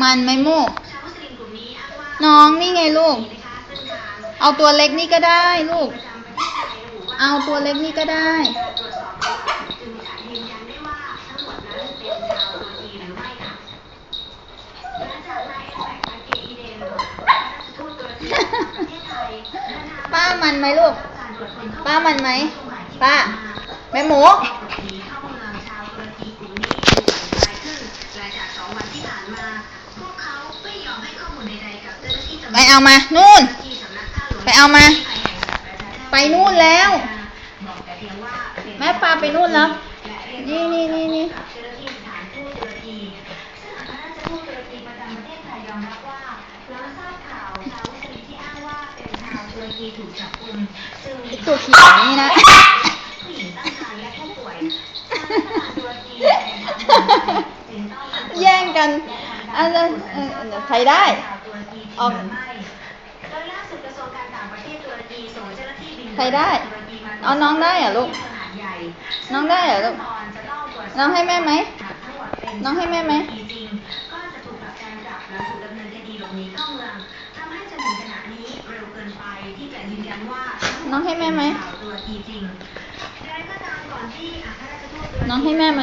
มันไหมมูกน้องนี่ไงลูก เอาตัวเล็กนี่ก็ได้ลูก เอาตัวเล็กนี่ก็ได้ป้ามันไหมลูก ป้ามันไหม ป้า แม่หมู ไปเอามา นู่น ไปเอามา ไปนู่นแล้ว แม่ปลาไปนู่นแล้ว นี่นี่นี่นี่ไอ้ตัวเขียวนี่นะแย่งกัน อันนั้นเออเดี๋ยวใครได้ออกใครได้เอาน้องได้เหรอลูก น้องได้เหรอลูก น้องให้แม่ไหม น้องให้แม่ไหมน้องให้แม่ไหม น้องให้แม่ไหม